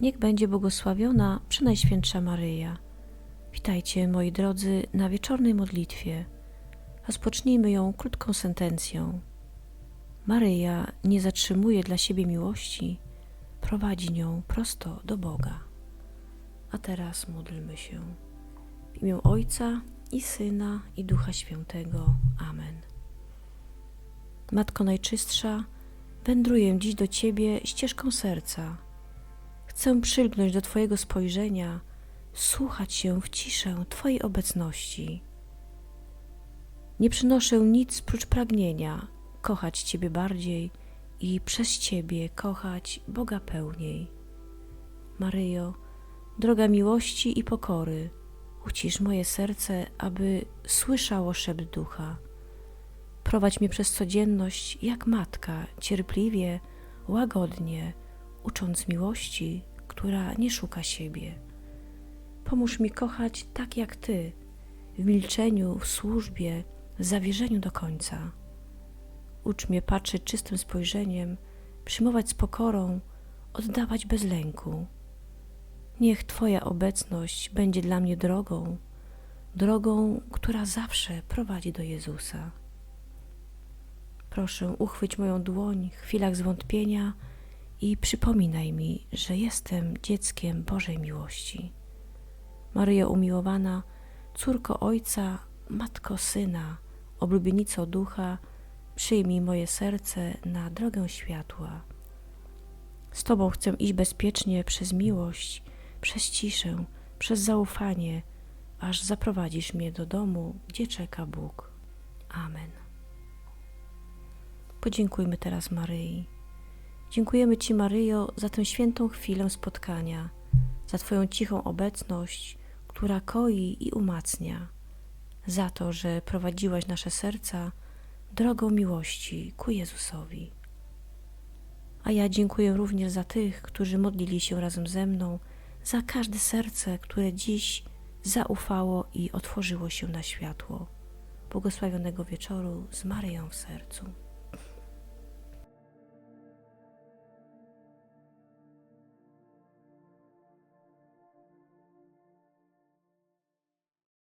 Niech będzie błogosławiona Przenajświętsza Maryja. Witajcie, moi drodzy, na wieczornej modlitwie. Rozpocznijmy ją krótką sentencją. Maryja nie zatrzymuje dla siebie miłości, prowadzi nią prosto do Boga. A teraz módlmy się. W imię Ojca i Syna i Ducha Świętego. Amen. Matko Najczystsza, wędruję dziś do Ciebie ścieżką serca. Chcę przylgnąć do Twojego spojrzenia, słuchać się w ciszę Twojej obecności. Nie przynoszę nic prócz pragnienia kochać Ciebie bardziej i przez Ciebie kochać Boga pełniej. Maryjo, droga miłości i pokory, ucisz moje serce, aby słyszało szept ducha. Prowadź mnie przez codzienność jak matka, cierpliwie, łagodnie, ucząc miłości, która nie szuka siebie. Pomóż mi kochać tak jak Ty, w milczeniu, w służbie, w zawierzeniu do końca. Ucz mnie patrzeć czystym spojrzeniem, przyjmować z pokorą, oddawać bez lęku. Niech Twoja obecność będzie dla mnie drogą, drogą, która zawsze prowadzi do Jezusa. Proszę, uchwyć moją dłoń w chwilach zwątpienia i przypominaj mi, że jestem dzieckiem Bożej miłości. Maryjo umiłowana, córko Ojca, matko Syna, oblubienico Ducha, przyjmij moje serce na drogę światła. Z Tobą chcę iść bezpiecznie przez miłość, przez ciszę, przez zaufanie, aż zaprowadzisz mnie do domu, gdzie czeka Bóg. Amen. Podziękujmy teraz Maryi. Dziękujemy Ci, Maryjo, za tę świętą chwilę spotkania, za Twoją cichą obecność, która koi i umacnia, za to, że prowadziłaś nasze serca drogą miłości ku Jezusowi. A ja dziękuję również za tych, którzy modlili się razem ze mną, za każde serce, które dziś zaufało i otworzyło się na światło. Błogosławionego wieczoru z Maryją w sercu.